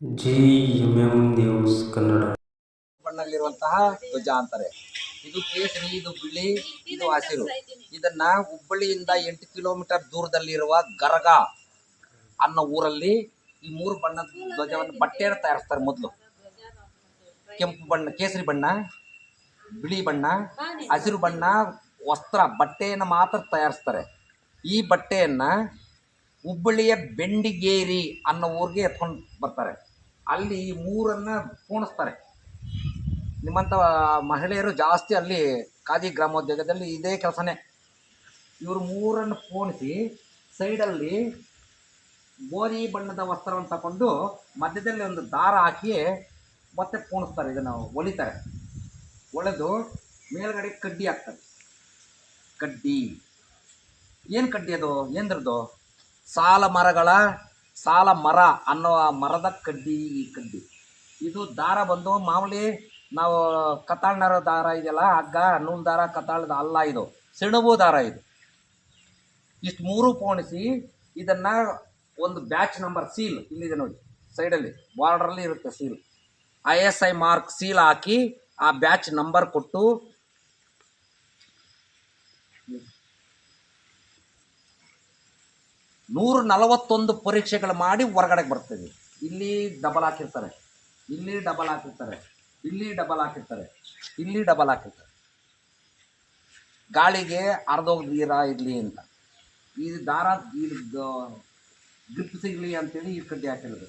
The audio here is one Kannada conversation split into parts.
ಜಿ ಕನ್ನಡ ಬಣ್ಣದಲ್ಲಿರುವಂತಹ ಧ್ವಜ ಅಂತಾರೆ ಇದು ಕೇಸರಿ, ಇದು ಬಿಳಿ, ಇದು ಹಸಿರು. ಇದನ್ನ ಹುಬ್ಬಳ್ಳಿಯಿಂದ ಎಂಟು ಕಿಲೋಮೀಟರ್ ದೂರದಲ್ಲಿರುವ ಗರಗ ಅನ್ನೋ ಊರಲ್ಲಿ ಈ ಮೂರು ಬಣ್ಣದ ಧ್ವಜವನ್ನು ಬಟ್ಟೆಯನ್ನು ತಯಾರಿಸ್ತಾರೆ ಮೊದಲು. ಕೆಂಪು ಬಣ್ಣ, ಕೇಸರಿ ಬಣ್ಣ, ಬಿಳಿ ಬಣ್ಣ, ಹಸಿರು ಬಣ್ಣ, ವಸ್ತ್ರ, ಬಟ್ಟೆಯನ್ನು ಮಾತ್ರ ತಯಾರಿಸ್ತಾರೆ. ಈ ಬಟ್ಟೆಯನ್ನು ಹುಬ್ಬಳ್ಳಿಯ ಬೆಂಡಿಗೇರಿ ಅನ್ನೋ ಊರಿಗೆ ಎತ್ಕೊಂಡು ಬರ್ತಾರೆ. ಅಲ್ಲಿ ಈ ಮೂರನ್ನ ಪೋಣಿಸ್ತಾರೆ ನಿಮ್ಮಂಥ ಮಹಿಳೆಯರು ಜಾಸ್ತಿ ಅಲ್ಲಿ ಖಾದಿ ಗ್ರಾಮೋದ್ಯೋಗದಲ್ಲಿ ಇದೇ ಕೆಲಸನೇ. ಇವರು ಮೂರನ್ನು ಪೋಣಿಸಿ ಸೈಡಲ್ಲಿ ಗೋಧಿ ಬಣ್ಣದ ವಸ್ತ್ರವನ್ನು ತಗೊಂಡು ಮಧ್ಯದಲ್ಲಿ ಒಂದು ದಾರ ಹಾಕಿ ಮತ್ತೆ ಪೋಣಿಸ್ತಾರೆ ಇದನ್ನು ಒಲಿತಾರೆ ಒಳೆದು ಮೇಲ್ಗಡೆ ಕಡ್ಡಿ ಹಾಕ್ತಾರೆ. ಕಡ್ಡಿ. ಏನು ಕಡ್ಡಿ ಅದು? ಏನದ್ರದ್ದು ಸಾಲ ಮರಗಳ ಸಾಲ ಮರ ಅನ್ನೋ ಮರದ ಕಡ್ಡಿ, ಈ ಕಡ್ಡಿ. ಇದು ದಾರ ಬಂದು ಮಾಮೂಲಿ ನಾವು ಕತಾಳ್ನರ ದಾರ ಇದೆಯಲ್ಲ, ಹಗ್ಗ, ನೂಲ್ ದಾರ, ಕತಾಳದ ಅಲ್ಲ ಇದು. ಸೆಣಬು ದಾರ ಇದು. ಇಷ್ಟು ಮೂರು ಪೋಣಿಸಿ ಇದನ್ನ ಒಂದು ಬ್ಯಾಚ್ ನಂಬರ್ ಸೀಲ್ ಇಲ್ಲಿದೆ ನೋಡಿ, ಸೈಡಲ್ಲಿ, ಬಾರ್ಡ್ರಲ್ಲಿ ಇರುತ್ತೆ seal. I S I mark seal ಹಾಕಿ ಆ ಬ್ಯಾಚ್ ನಂಬರ್ ಕೊಟ್ಟು ನೂರ ನಲವತ್ತೊಂದು ಪರೀಕ್ಷೆಗಳು ಮಾಡಿ ಹೊರಗಡೆ ಬರ್ತೀವಿ. ಇಲ್ಲಿ ಡಬಲ್ ಹಾಕಿರ್ತಾರೆ. ಇಲ್ಲಿ ಡಬಲ್ ಹಾಕಿರ್ತಾರೆ. ಇಲ್ಲಿ ಡಬಲ್ ಹಾಕಿರ್ತಾರೆ. ಇಲ್ಲಿ ಡಬಲ್ ಹಾಕಿರ್ತಾರೆ. ಗಾಳಿಗೆ ಅರ್ಧೋಗ್ದೀರ ಇರಲಿ ಅಂತ. ಈ ದಾರ ಇದು ಗ್ರಿಪ್ ಸಿಗಲಿ ಅಂತೇಳಿ ಈ ಕಡ್ಡಿ ಹಾಕಿರೋದು.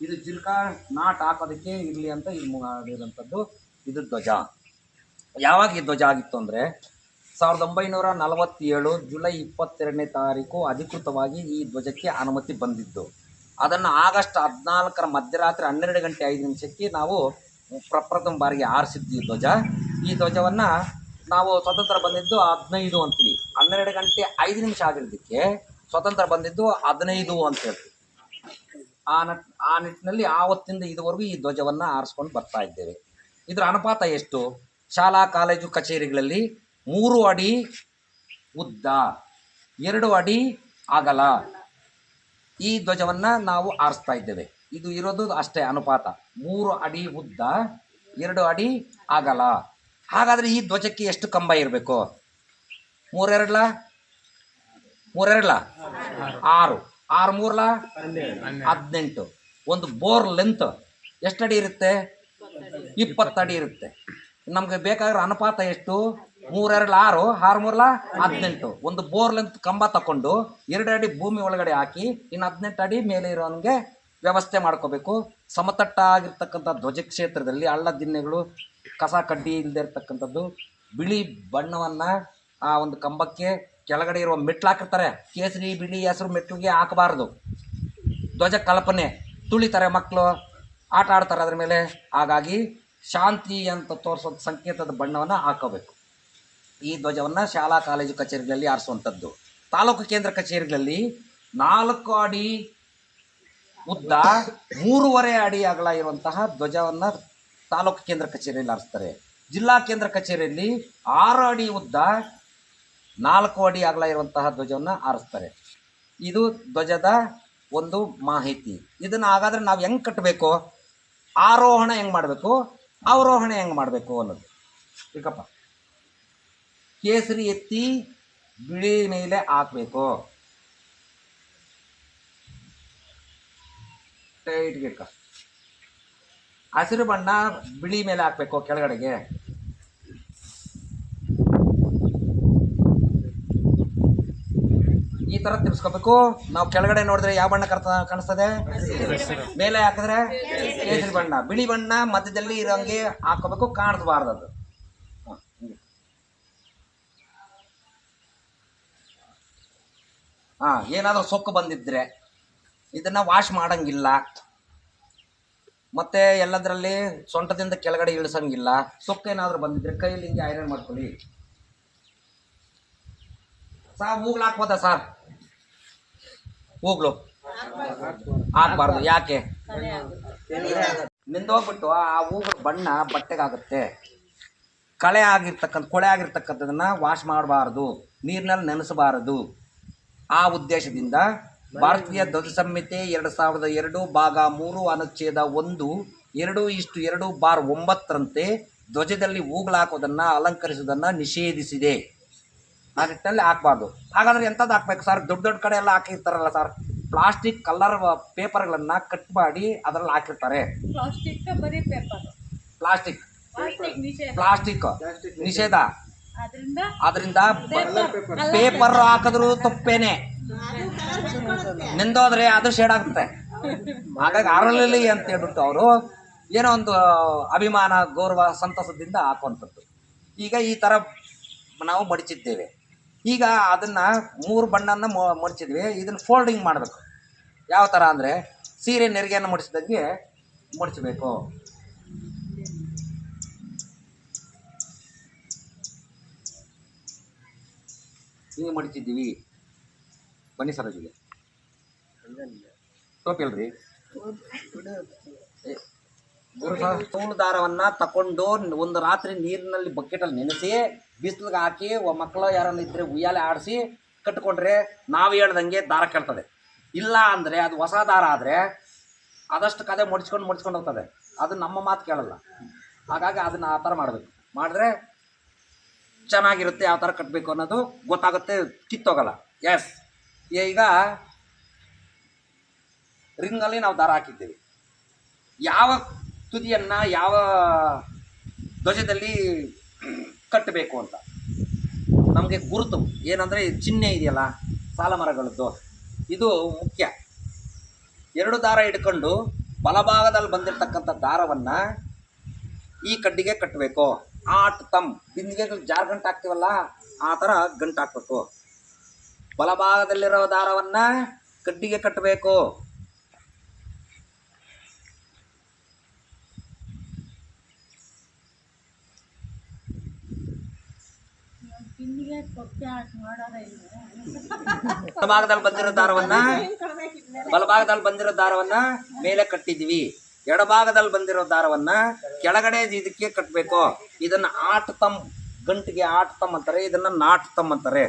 ಇದು ಜಿಲ್ಕ ನಾಟ್ ಹಾಕೋದಕ್ಕೆ ಇರಲಿ ಅಂತ ಇದು ಮಾಡಿರೋಂಥದ್ದು ಇದು ಧ್ವಜ. ಯಾವಾಗ ಈ ಧ್ವಜ ಆಗಿತ್ತು ಅಂದರೆ ಸಾವಿರದ ಒಂಬೈನೂರ ನಲವತ್ತೇಳು ಜುಲೈ ಇಪ್ಪತ್ತೆರಡನೇ ತಾರೀಕು ಅಧಿಕೃತವಾಗಿ ಈ ಧ್ವಜಕ್ಕೆ ಅನುಮತಿ ಬಂದಿದ್ದು. ಅದನ್ನು ಆಗಸ್ಟ್ ಹದಿನಾಲ್ಕರ ಮಧ್ಯರಾತ್ರಿ ಹನ್ನೆರಡು ಗಂಟೆ ಐದು ನಿಮಿಷಕ್ಕೆ ನಾವು ಪ್ರಪ್ರಥಮ ಬಾರಿಗೆ ಆರಿಸಿದ್ವಿ ಈ ಧ್ವಜ. ಈ ಧ್ವಜವನ್ನು ನಾವು ಸ್ವತಂತ್ರ ಬಂದಿದ್ದು ಹದಿನೈದು ಅಂತೀವಿ. ಹನ್ನೆರಡು ಗಂಟೆ ಐದು ನಿಮಿಷ ಆಗಿರೋದಕ್ಕೆ ಸ್ವತಂತ್ರ ಬಂದಿದ್ದು ಹದಿನೈದು ಅಂತ ಹೇಳ್ತೀವಿ ಆ ನಟ್, ಆ ನಿಟ್ಟಿನಲ್ಲಿ ಆವತ್ತಿಂದ ಇದುವರೆಗೂ ಈ ಧ್ವಜವನ್ನು ಆರಿಸ್ಕೊಂಡು ಬರ್ತಾ ಇದ್ದೇವೆ. ಇದರ ಅನುಪಾತ ಎಷ್ಟು? ಶಾಲಾ, ಕಾಲೇಜು, ಕಚೇರಿಗಳಲ್ಲಿ ಮೂರು ಅಡಿ ಉದ್ದ, ಎರಡು ಅಡಿ ಅಗಲ. ಈ ಧ್ವಜವನ್ನು ನಾವು ಆರಿಸ್ತಾ ಇದ್ದೇವೆ. ಇದು ಇರೋದು ಅಷ್ಟೇ ಅನುಪಾತ. ಮೂರು ಅಡಿ ಉದ್ದ, ಎರಡು ಅಡಿ ಅಗಲ. ಹಾಗಾದರೆ ಈ ಧ್ವಜಕ್ಕೆ ಎಷ್ಟು ಕಂಬ ಇರಬೇಕು? ಮೂರೆರಡ್ಲ? ಮೂರೆರಡ್ಲ? ಆರು. ಆರು ಮೂರ್ಲ? ಹದಿನೆಂಟು. ಒಂದು ಬೋರ್ ಲೆಂತ್ ಎಷ್ಟು ಅಡಿ ಇರುತ್ತೆ? ಇಪ್ಪತ್ತು ಅಡಿ ಇರುತ್ತೆ. ನಮಗೆ ಬೇಕಾಗಿರೋ ಅನುಪಾತ ಎಷ್ಟು? ಮೂರೆರಡು ಆರು ಆರು ಮೂರ್ಲ ಹದಿನೆಂಟು. ಒಂದು ಬೋರ್ ಲೆಂತ್ ಕಂಬ ತಕೊಂಡು ಎರಡು ಅಡಿ ಭೂಮಿ ಒಳಗಡೆ ಹಾಕಿ, ಇನ್ನು ಹದಿನೆಂಟು ಅಡಿ ಮೇಲೆ ಇರೋನಿಗೆ ವ್ಯವಸ್ಥೆ ಮಾಡ್ಕೋಬೇಕು. ಸಮತಟ್ಟಾಗಿರ್ತಕ್ಕಂಥ ಧ್ವಜ ಕ್ಷೇತ್ರದಲ್ಲಿ ಹಳ್ಳ ದಿನ್ನೆಗಳು ಕಸ ಕಡ್ಡಿ ಇಲ್ಲದೆ ಇರ್ತಕ್ಕಂಥದ್ದು, ಬಿಳಿ ಬಣ್ಣವನ್ನು ಆ ಒಂದು ಕಂಬಕ್ಕೆ ಕೆಳಗಡೆ ಇರುವ ಮೆಟ್ಲು ಹಾಕಿರ್ತಾರೆ. ಕೇಸರಿ, ಬಿಳಿ ಹೆಸರು ಮೆಟ್ಲಿಗೆ ಹಾಕಬಾರ್ದು. ಧ್ವಜ ಕಲ್ಪನೆ ತುಳಿತಾರೆ ಮಕ್ಕಳು ಆಟ ಆಡ್ತಾರೆ ಅದ್ರ ಮೇಲೆ. ಹಾಗಾಗಿ ಶಾಂತಿ ಅಂತ ತೋರಿಸೋ ಸಂಕೇತದ ಬಣ್ಣವನ್ನು ಹಾಕೋಬೇಕು. ಈ ಧ್ವಜವನ್ನು ಶಾಲಾ ಕಾಲೇಜು ಕಚೇರಿಗಳಲ್ಲಿ ಆರಿಸುವಂಥದ್ದು. ತಾಲೂಕು ಕೇಂದ್ರ ಕಚೇರಿಗಳಲ್ಲಿ ನಾಲ್ಕು ಅಡಿ ಉದ್ದ ಮೂರುವರೆ ಅಡಿ ಅಗಲ ಇರುವಂತಹ ಧ್ವಜವನ್ನು ತಾಲೂಕು ಕೇಂದ್ರ ಕಚೇರಿಯಲ್ಲಿ ಆರಿಸ್ತಾರೆ. ಜಿಲ್ಲಾ ಕೇಂದ್ರ ಕಚೇರಿಯಲ್ಲಿ ಆರು ಅಡಿ ಉದ್ದ, ನಾಲ್ಕು ಅಡಿ ಅಗಲ ಇರುವಂತಹ ಧ್ವಜವನ್ನು ಆರಿಸ್ತಾರೆ. ಇದು ಧ್ವಜದ ಒಂದು ಮಾಹಿತಿ. ಇದನ್ನು ಹಾಗಾದರೆ ನಾವು ಹೆಂಗೆ ಕಟ್ಟಬೇಕು ಆರೋಹಣ ಹೆಂಗೆ ಮಾಡಬೇಕು? ಅವರೋಹಣ ಹೆಂಗೆ ಮಾಡಬೇಕು ಅನ್ನೋದು. ಈಗಪ್ಪ ಕೇಸರಿ ಎತ್ತಿ ಬಿಳಿ ಮೇಲೆ ಹಾಕಬೇಕು. ಟೈಟ್ ಗಿಟ್ಕ ಹಸಿರು ಬಣ್ಣ ಬಿಳಿ ಮೇಲೆ ಹಾಕಬೇಕು ಕೆಳಗಡೆಗೆ. ಈ ತರ ತಿರ್ಸ್ಕೋಬೇಕು. ನಾವು ಕೆಳಗಡೆ ನೋಡಿದ್ರೆ ಯಾವ ಬಣ್ಣ ಕರ್ತ ಕಾಣಿಸ್ತದೆ? ಮೇಲೆ ಹಾಕಿದ್ರೆ ಕೇಸರಿ ಬಣ್ಣ. ಬಿಳಿ ಬಣ್ಣ ಮಧ್ಯದಲ್ಲಿ ಇರೋಂಗೆ ಹಾಕೋಬೇಕು ಕಾಣಿಸ್ಬಾರ್ದು ಅದು ಹ, ಹಿಂಗೆ. ಹಾ, ಏನಾದರೂ ಸೊಕ್ಕು ಬಂದಿದ್ರೆ ಇದನ್ನ ವಾಶ್ ಮಾಡಂಗಿಲ್ಲ. ಮತ್ತೆ ಎಲ್ಲದರಲ್ಲಿ ಸೊಂಟದಿಂದ ಕೆಳಗಡೆ ಇಳಿಸಂಗಿಲ್ಲ. ಏನಾದರೂ ಬಂದಿದ್ರೆ ಕೈಯಲ್ಲಿ ಹಿಂಗೆ ಐರನ್ ಮಾಡ್ಕೊಳ್ಳಿ. ಸಾ ಹೂಗ್ಲು ಹಾಕ್ಬೋದಾ ಸರ್ ಹೂಗ್ಲು ಹಾಕ್ಬಾರ್ದು ಯಾಕೆ? ನಿಂದೋಗ್ಬಿಟ್ಟು ಆ ಹೂಗಳ ಬಣ್ಣ ಬಟ್ಟೆಗಾಗುತ್ತೆ. ಕಳೆ ಆಗಿರ್ತಕ್ಕಂಥ, ಕೊಳೆ ಆಗಿರ್ತಕ್ಕಂಥದನ್ನ ವಾಶ್ ಮಾಡಬಾರ್ದು. ನೀರಿನಲ್ಲಿ ನೆನೆಸಬಾರದು. ಆ ಉದ್ದೇಶದಿಂದ ಭಾರತೀಯ ಧ್ವಜ ಸಂಹಿತೆ ಎರಡು ಸಾವಿರದ ಎರಡು ಭಾಗ ಮೂರು ಅನುಚ್ಛೇದ ಒಂದು ಎರಡು ಇಷ್ಟು ಎರಡು ಬಾರ್ ಒಂಬತ್ತರಂತೆ ಧ್ವಜದಲ್ಲಿ ಹೂಗಳಾಕೋದನ್ನು ಅಲಂಕರಿಸೋದನ್ನು ನಿಷೇಧಿಸಿದೆ. ಆ ನಿಟ್ಟಿನಲ್ಲಿ ಹಾಕ್ಬಾರ್ದು. ಹಾಗಾದರೆ ಎಂಥದ್ದು ಹಾಕ್ಬೇಕು ಸರ್? ದೊಡ್ಡ ದೊಡ್ಡ ಕಡೆ ಎಲ್ಲ ಹಾಕಿರ್ತಾರಲ್ಲ ಸರ್. ಪ್ಲಾಸ್ಟಿಕ್ ಕಲರ್ ಪೇಪರ್ಗಳನ್ನು ಕಟ್ ಮಾಡಿ ಅದರಲ್ಲಿ ಹಾಕಿರ್ತಾರೆ. ಪ್ಲಾಸ್ಟಿಕ್ ಪ್ಲಾಸ್ಟಿಕ್ ನಿಷೇಧ. ಅದರಿಂದ ಪೇಪರ್ ಹಾಕಿದ್ರು ತಪ್ಪೇನೆ. ನಿಂದೋದ್ರೆ ಅದು ಶೇಡ್ ಆಗುತ್ತೆ ಹಾಗಾಗಿ ಅರಳಲಿ ಅಂತ ಹೇಳ್ಬಿಟ್ಟು ಅವರು ಏನೋ ಒಂದು ಅಭಿಮಾನ ಗೌರವ ಸಂತಸದಿಂದ ಹಾಕುವಂಥದ್ದು. ಈಗ ಈ ಥರ ನಾವು ಮಡಿಚಿದ್ದೇವೆ. ಈಗ ಅದನ್ನು ಮೂರು ಬಣ್ಣನ ಮಡಿಚಿದ್ವಿ. ಇದನ್ನು ಫೋಲ್ಡಿಂಗ್ ಮಾಡಬೇಕು. ಯಾವ ಥರ ಅಂದರೆ ಸೀರೆ ನೆರಿಗೆಯನ್ನು ಮಡಿಸಿದಂಗೆ ಮಡಿಚಬೇಕು. ಹಿಂಗೆ ಮಡಿಚಿದ್ದೀವಿ ಬನ್ನಿ ಸರ್ ಜೊತೆ ದಾರವನ್ನು ತಗೊಂಡು ತೂಳು ದಾರವನ್ನ ತಕೊಂಡು ಒಂದು ರಾತ್ರಿ ನೀರಿನಲ್ಲಿ ಬಕೆಟಲ್ಲಿ ನೆನೆಸಿ, ಬಿಸಿಲಿಗೆ ಹಾಕಿ ಮಕ್ಕಳು ಯಾರನ್ನ ಇದ್ರೆ ಉಯ್ಯಾಲೆ ಆಡಿಸಿ ಕಟ್ಕೊಂಡ್ರೆ ನಾವು ಹೇಳ್ದಂಗೆ ದಾರ ಕೇಳ್ತದೆ. ಇಲ್ಲ ಅಂದರೆ ಅದು ಹೊಸ ದಾರ ಆದರೆ ಆದಷ್ಟು ಕದೆ ಮಡಿಸ್ಕೊಂಡು ಮಡಿಸ್ಕೊಂಡು ಹೋಗ್ತದೆ. ಅದು ನಮ್ಮ ಮಾತು ಕೇಳಲ್ಲ. ಹಾಗಾಗಿ ಅದನ್ನು ಆ ಥರ ಮಾಡಬೇಕು. ಮಾಡಿದ್ರೆ ಚೆನ್ನಾಗಿರುತ್ತೆ, ಯಾವ ಥರ ಕಟ್ಟಬೇಕು ಅನ್ನೋದು ಗೊತ್ತಾಗುತ್ತೆ, ಕಿತ್ತೋಗಲ್ಲ. ಎಸ್ ಈಗ ರಿಂಗಲ್ಲಿ ನಾವು ದಾರ ಹಾಕಿದ್ದೀವಿ. ಯಾವ ತುದಿಯನ್ನು, ಯಾವ ಧ್ವಜದಲ್ಲಿ ಕಟ್ಟಬೇಕು ಅಂತ. ನಮಗೆ ಗುರುತು, ಏನಂದರೆ ಚಿಹ್ನೆ ಇದೆಯಲ್ಲ, ಸಾಲ ಮರಗಳದ್ದು. ಇದು ಮುಖ್ಯ. ಎರಡು ದಾರ ಹಿಡ್ಕೊಂಡು ಬಲಭಾಗದಲ್ಲಿ ಬಂದಿರತಕ್ಕಂಥ ದಾರವನ್ನು ಈ ಕಡ್ಡಿಗೆ ಕಟ್ಟಬೇಕು. ಆಟ್ ತಮ್ ಬಿಂದಿಗೆಗಳು ಜಾರ್ ಗಂಟು ಹಾಕ್ತೀವಲ್ಲ ಆ ಥರ ಗಂಟು ಹಾಕ್ಬೇಕು. ಬಲಭಾಗದಲ್ಲಿರೋ ದಾರವನ್ನ ಕಡ್ಡಿಗೆ ಕಟ್ಟಬೇಕು. ಬಲಭಾಗದಲ್ಲಿ ಬಂದಿರೋ ದಾರವನ್ನ ಬಲಭಾಗದಲ್ಲಿ ಬಂದಿರೋ ದಾರವನ್ನ ಮೇಲೆ ಕಟ್ಟಿದ್ವಿ ಎಡಭಾಗದಲ್ಲಿ ಬಂದಿರೋ ದಾರವನ್ನ ಕೆಳಗಡೆ ಇದಕ್ಕೆ ಕಟ್ಟಬೇಕು ಇದನ್ನ ಆಟ್ ತಮ್ ಗಂಟಿಗೆ ಆಟ್ ತಮ್ ಅಂತಾರೆ, ಇದನ್ನ ನಾಟ್ ತಮ್ ಅಂತಾರೆ.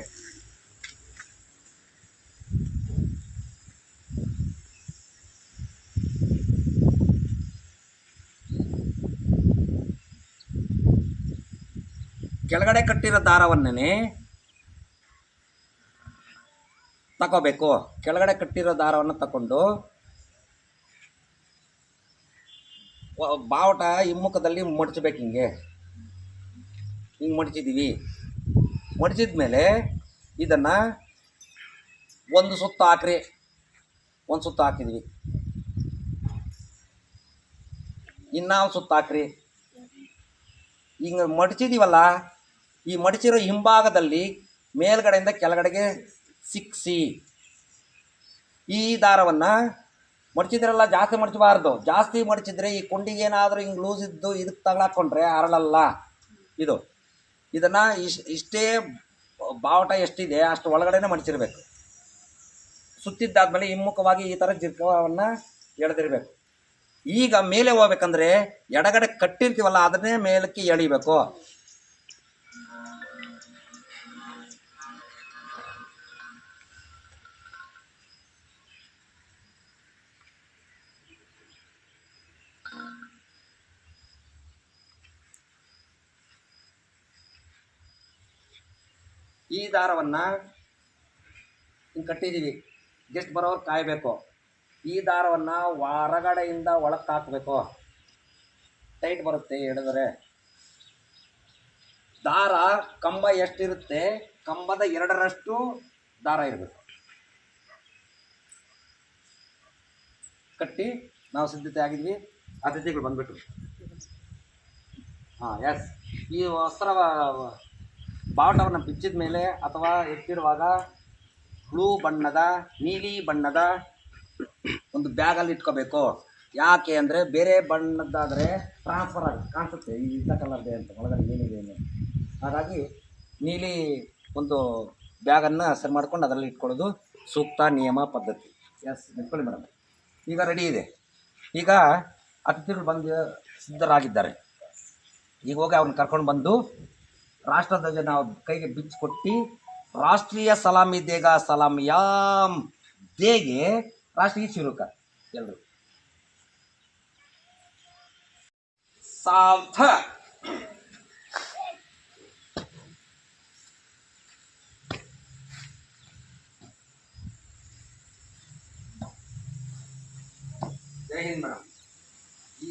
ಕೆಳಗಡೆ ಕಟ್ಟಿರೋ ದಾರವನ್ನೇ ತಗೋಬೇಕು. ಕೆಳಗಡೆ ಕಟ್ಟಿರೋ ದಾರವನ್ನು ತಗೊಂಡು ಬಾವುಟ ಹಿಮ್ಮುಖದಲ್ಲಿ ಮಡಚಬೇಕು ಹಿಂಗೆ. ಹಿಂಗೆ ಮಡಚಿದ್ದೀವಿ ಮಡಚಿದ ಮೇಲೆ ಇದನ್ನು ಒಂದು ಸುತ್ತ ಹಾಕ್ರಿ. ಒಂದು ಸುತ್ತ ಹಾಕಿದ್ವಿ. ಇನ್ನೊಂದು ಸುತ್ತು ಹಾಕ್ರಿ. ಹಿಂಗೆ ಮಡಚಿದೀವಲ್ಲ, ಈ ಮಡಚಿರೋ ಹಿಂಭಾಗದಲ್ಲಿ ಮೇಲ್ಗಡೆಯಿಂದ ಕೆಳಗಡೆಗೆ ಸಿಕ್ಸಿ. ಈ ದಾರವನ್ನು ಮಡಚಿದ್ರೆಲ್ಲ ಜಾಸ್ತಿ ಮಡಚಬಾರ್ದು. ಜಾಸ್ತಿ ಮಡಚಿದ್ರೆ ಈ ಕುಂಡಿಗೆ ಏನಾದರೂ ಹಿಂಗೆ ಲೂಸ್ ಇದ್ದು ಇದಕ್ಕೆ ತಗೊಳಕೊಂಡ್ರೆ ಅರಳಲ್ಲ. ಇದು. ಇದನ್ನು ಇಶ್ ಇಷ್ಟೇ ಬಾವಟ ಎಷ್ಟಿದೆ ಅಷ್ಟು ಒಳಗಡೆನೆ ಮಡಚಿರ್ಬೇಕು. ಸುತ್ತಿದ್ದಾದ್ಮೇಲೆ ಹಿಮ್ಮುಖವಾಗಿ ಈ ಥರ ಜಿರ್ಕವನ್ನು ಎಳೆದಿರಬೇಕು. ಈಗ ಮೇಲೆ ಹೋಗ್ಬೇಕಂದ್ರೆ ಎಡಗಡೆ ಕಟ್ಟಿರ್ತೀವಲ್ಲ ಅದನ್ನೇ ಮೇಲಕ್ಕೆ ಎಳಿಬೇಕು. ಈ ದಾರವನ್ನು ಹಿಂಗೆ ಕಟ್ಟಿದ್ದೀವಿ ಜಸ್ಟ್ ಬರೋರು ಕಾಯಬೇಕು. ಈ ದಾರವನ್ನು ಹೊರಗಡೆಯಿಂದ ಒಳಕ್ಕೆ ಹಾಕಬೇಕು ಟೈಟ್ ಬರುತ್ತೆ ಹಿಡಿದ್ರೆ. ದಾರ ಕಂಬ ಎಷ್ಟಿರುತ್ತೆ? ಕಂಬದ ಎರಡರಷ್ಟು ದಾರ ಇರಬೇಕು. ಕಟ್ಟಿ ನಾವು ಸಿದ್ಧತೆ ಆಗಿದ್ವಿ. ಅತಿಥಿಗಳು ಬಂದ್ಬಿಟ್ರು. ಹಾಂ ಎಸ್ ಈ ವಸ್ತ್ರ ಬಾವುಟವನ್ನು ಬಿಚ್ಚಿದ ಮೇಲೆ ಅಥವಾ ಎತ್ತಿರುವಾಗ ಬ್ಲೂ ಬಣ್ಣದ, ನೀಲಿ ಬಣ್ಣದ ಒಂದು ಬ್ಯಾಗಲ್ಲಿ ಇಟ್ಕೋಬೇಕು. ಯಾಕೆ ಅಂದರೆ ಬೇರೆ ಬಣ್ಣದ್ದಾದರೆ ಟ್ರಾನ್ಸ್ಫರ್ ಆಗಿ ಕಾಣಿಸುತ್ತೆ. ಈ ಇಂಥ ಕಲರ್ದೆ ಅಂತ. ಒಳಗಡೆ ಏನಿದೆ ಏನು ಹಾಗಾಗಿ ನೀಲಿ ಒಂದು ಬ್ಯಾಗನ್ನು ಸರಿ ಮಾಡ್ಕೊಂಡು ಅದರಲ್ಲಿ ಇಟ್ಕೊಳ್ಳೋದು ಸೂಕ್ತ ನಿಯಮ ಪದ್ಧತಿ. ಎಸ್ ಇಟ್ಕೊಳ್ಳಿ ಮೇಡಮ್ ಈಗ ರೆಡಿ ಇದೆ. ಈಗ ಅತಿಥಿಗಳು ಬಂದು ಸಿದ್ಧರಾಗಿದ್ದಾರೆ. ಈಗ ಹೋಗಿ ಅವ್ರನ್ನ ಕರ್ಕೊಂಡು ಬಂದು ರಾಷ್ಟ್ರಧ್ವಜ ನಾವು ಕೈಗೆ ಬಿಚ್ಚಿಕೊಟ್ಟು, ರಾಷ್ಟ್ರೀಯ ಸಲಾಮಿ ದೇಗ ಸಲಾಂ ಯಾಮ್ ದೇಗೆ ರಾಷ್ಟ್ರಗೀತೆ ಶುರುಕ ಎಲ್ಲರೂ ಸಾರ್ಥ. ಜೈ ಹಿಂದ್ ಮೇಡಮ್. ಈ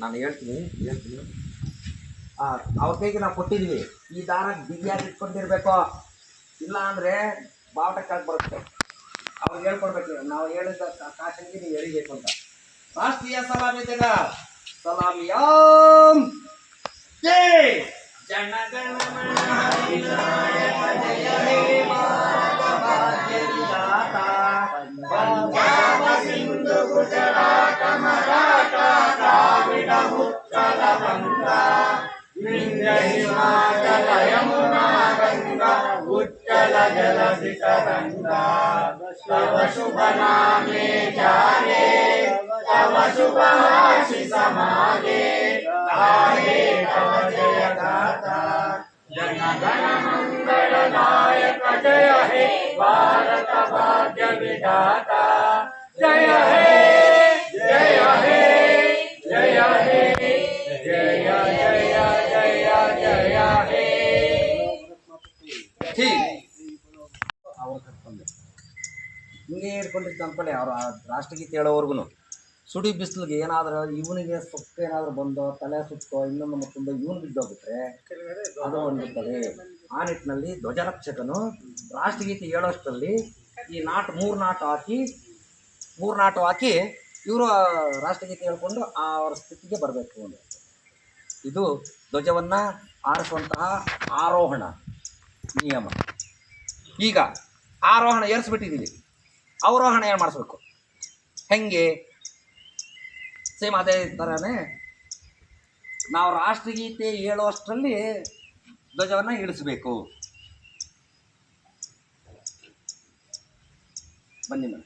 ನಾನು ಹೇಳ್ತೀನಿ ಹೇಳ್ತೀನಿ. ಅವ್ರ ಕೈಗೆ ನಾವು ಕೊಟ್ಟಿದ್ವಿ. ಈ ದಾರ ಬಿಗಿಯಾಗಿ ಇಟ್ಕೊಂಡಿರ್ಬೇಕು. ಇಲ್ಲ ಅಂದರೆ ಬಾವುಟ ಕೆಳಗೆ ಬರುತ್ತೆ. ಅವ್ರಿಗೆ ಹೇಳ್ಕೊಡ್ಬೇಕು, ನಾವು ಹೇಳಿದ ಕಾಶಂಗಿ ನೀವು ಎಳಿಬೇಕು ಅಂತ. ರಾಷ್ಟ್ರೀಯ ಸಲಾಮಿ ಜಗ ಸಲಾಮಿ ಜನ ಜನ ಗಣ ಉತ್ಕಲ ಬಂಗ ವಿಂಧ್ಯ ಹಿಮಾಚಲ ಯಮುನಾ ಗಂಗಾ ಉಚ್ಚಲ ಜಲಧಿ ತರಂಗ ತವ ಶುಭ ನಾಮೆ ಜಾಗೆ ತವ ಶುಭ ಆಶಿ ಸಮಾಗೆ ಗಾಯೆ ತವ ಜಯ ಗಾತಾ ಜನ ಗಣ ಮಂಗಳ ನಾಯಕ ಜಯ ಹೇ ಭಾರತ ಭಾಗ್ಯ ವಿಧಾತ ಜಯ ಹೇ ಜಯ ಹೇ ಜಯ ಹೇ ಜಯ ಜಯ ಜಯ ಜಯ ಹೇ ಅವ್ರು ಕರ್ಕೊಂಡೆ ಹಿಂಗೆ ಆ ರಾಷ್ಟ್ರಗೀತೆ ಹೇಳೋವರೆಗೂ ಸುಡಿ ಬಿಸಿಲಿಗೆ ಏನಾದರೂ ಇವನಿಗೆ ಸೊಕ್ಕ ಏನಾದರೂ ಬಂದೋ, ತಲೆ ಸುತ್ತೋ, ಇನ್ನೊಂದು ಮತ್ತೊಂದು ಇವನು ಬಿದ್ದೋಗ್ಬಿಟ್ರೆ ಅದು ಹೊಂದುತ್ತದೆ ಆ ನಿಟ್ಟಿನಲ್ಲಿ ಧ್ವಜರಕ್ಷಕನು ರಾಷ್ಟ್ರಗೀತೆ ಹೇಳೋಷ್ಟರಲ್ಲಿ ಈ ನಾಟು ಮೂರು ನಾಟು ಹಾಕಿ, ಮೂರು ನಾಟು ಹಾಕಿ ಇವರು ರಾಷ್ಟ್ರಗೀತೆ ಹೇಳ್ಕೊಂಡು ಆ ಅವರ ಸ್ಥಿತಿಗೆ ಬರಬೇಕು ಅಂತ ಇದು ಧ್ವಜವನ್ನು ಆರಿಸುವಂತಹ ಆರೋಹಣ ನಿಯಮ. ಈಗ ಆರೋಹಣ ಏರಿಸ್ಬಿಟ್ಟಿದ್ದೀವಿ. ಅವರೋಹಣ ಏನು ಮಾಡಿಸ್ಬೇಕು? ಹೆಂಗೆ? ಸೇಮ್ ಅದೇ ಥರನೇ ನಾವು ರಾಷ್ಟ್ರಗೀತೆ ಹೇಳುವಷ್ಟರಲ್ಲಿ ಧ್ವಜವನ್ನು ಇಳಿಸ್ಬೇಕು. ಬನ್ನಿ ಮೇಡಮ್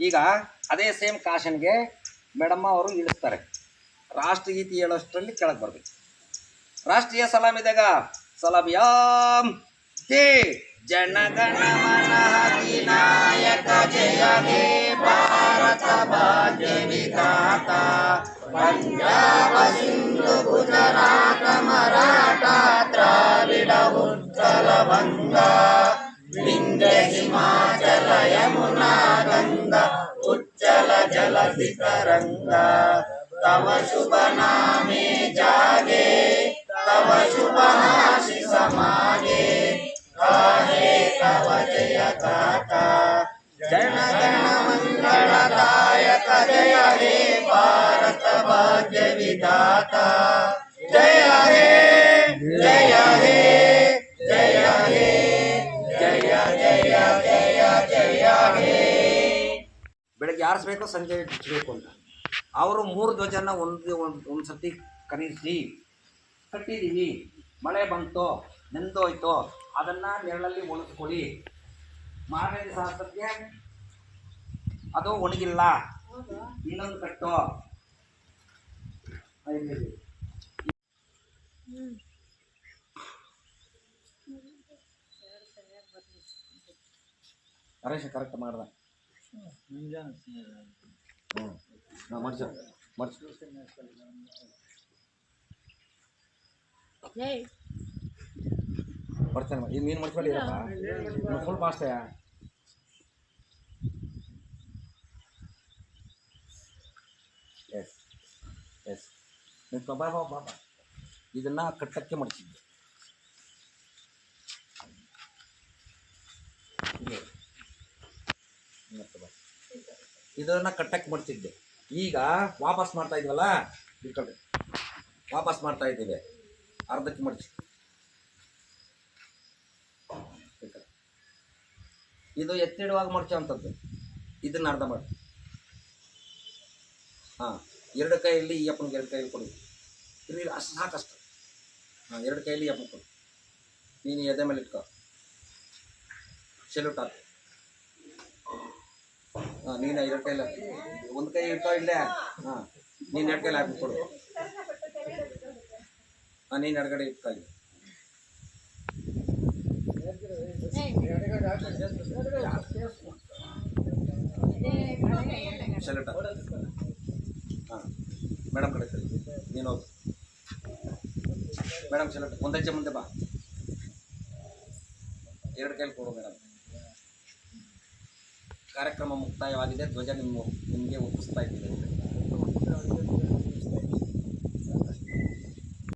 ಈಗ ಅದೇ ಸೇಮ್ ಕಾಶನ್ಗೆ ಮೇಡಮ್ಮ ಅವರು ಇಳಿಸ್ತಾರೆ. ರಾಷ್ಟ್ರಗೀತೆ ಹೇಳೋಷ್ಟರಲ್ಲಿ ಕೆಳಗೆ ಬರಬೇಕು. ರಾಷ್ಟ್ರೀಯ ಸಲಾಮಿದಾಗ ಸಲಾಮ್ ಯಾಮ್ ಹೇ ಜನಗಣ ಅಧಿನಾಯಕ ಜಯ ಹೇ ಭಾರತ ಭಾಗ್ಯ ವಿಧಾತ. ಪಂಜಾಬ, ಸಿಂಧು, ಗುಜರಾತ, ಮರಾಠ, ದ್ರಾವಿಡ ಉತ್ಕಲ ಬಂಗ, ವಿಂಧ್ಯ, ಹಿಮಾಚಲ, ಯಮುನಾ, ಗಂಗಾ. जलति तरङ्गा तव शुभ नामे जागे, तव शुभनाशि समागे। काहे तव जय गाता जनगणमङ्गलदायक जय हे भारत भाग्यविधाता ಆರಿಸ್ಬೇಕು ಸಂಜೆ ಬಿಚ್ಚಬೇಕು ಅಂತ. ಅವರು ಮೂರು ಧ್ವಜನ ಒಂದು ಒಂದು ಸತಿ ಕರೆಸಿ ಕಟ್ಟಿದ್ದೀವಿ ಮಳೆ ಬಂತು, ನೆಂದೋಯ್ತು, ಅದನ್ನು ನೆರಳಲ್ಲಿ ಒಣಗಿಸ್ಕೊಳ್ಳಿ. ಮಾರನೇ ದಿವಸ ಅದು ಒಣಗಿಲ್ಲ. ಇನ್ನೊಂದು ಕಟ್ಟು. ಹರೇಶ ಕರೆಕ್ಟ್ ಮಾಡ್ದ. ಹ್ಞೂ ನಾ ಮಾಡ್ಸ ಮಾಡ್ಸ ಜೈ ಮಾಡ್ತೇನೆ ಈಗ ನೀನು ಮಾಡ್ಕೊಳ್ಳಿ ಫುಲ್ ಫಾಸ್ಟೇ ಎಸ್ ಎಸ್ ನೀನು ಬಾ ಬಾ ಬಾ ಬಾ ಇದನ್ನು ಕಟ್ಟಕ್ಕೆ ಮಡಿಸಿದ್ದೆ ಇದನ್ನು ಕಟ್ಟಕ್ಕೆ ಮಾಡ್ತಿದ್ದೆ. ಈಗ ವಾಪಸ್ ಮಾಡ್ತಾ ಇದ್ವಲ್ಲ ಬಿಟ್ಕೊಳ್ರಿ ವಾಪಸ್ ಮಾಡ್ತಾ ಇದ್ದೀವಿ. ಅರ್ಧಕ್ಕೆ ಮಡಚಿ ಇದು ಎತ್ತಿಡುವಾಗ ಮಡಚೋ ಅಂಥದ್ದು ಇದನ್ನು ಅರ್ಧ ಮಾಡಿ. ಹಾಂ, ಎರಡು ಕೈಯಲ್ಲಿ ಈ ಅಪ್ಪನಿಗೆ ಎರಡು ಕೈಯಲ್ಲಿ ಕೊಡಿ. ಇಲ್ಲಿ ಅಷ್ಟು ಸಾಕಷ್ಟು. ಹಾಂ, ಎರಡು ಕೈಯಲ್ಲಿ ಅಪ್ಪನ ಕೊಡು. ನೀನು ಎದೆ ಮೇಲೆ ಇಟ್ಕೊ. ಸೆಲ್ಯೂಟ್ ಆಗ್ತದೆ ಹಾಂ, ನೀನು ಎರಡು ಕೈಲಿ. ಒಂದು ಕೈ ಇಟ್ಕೋ ಇಲ್ಲೇ. ಹಾಂ, ನೀನು ಎರಡು ಕೈಲಿ ಹಾಕಿ ಕೊಡು. ಹಾಂ, ನೀನು ಎಡಗಡೆ ಇಟ್ಕೋ ಇಲ್ಲಿ ಹಾಂ, ಮೇಡಮ್ ಕಡೆ ನೀನು ಹೋಗು. ಮೇಡಮ್ ಸೆಲ್ಯೂಟ್ ಒಂದು ಮುಂದೆ ಬಾ. ಎರಡು ಕೈಲಿ ಕೊಡು ಮೇಡಮ್. ಕಾರ್ಯಕ್ರಮ ಮುಕ್ತಾಯವಾಗಿದೆ. ಧ್ವಜ ನಿಮ್ಮ ನಿಮಗೆ ಒಪ್ಪಿಸ್ತಾ ಇದ್ದೀನಿ.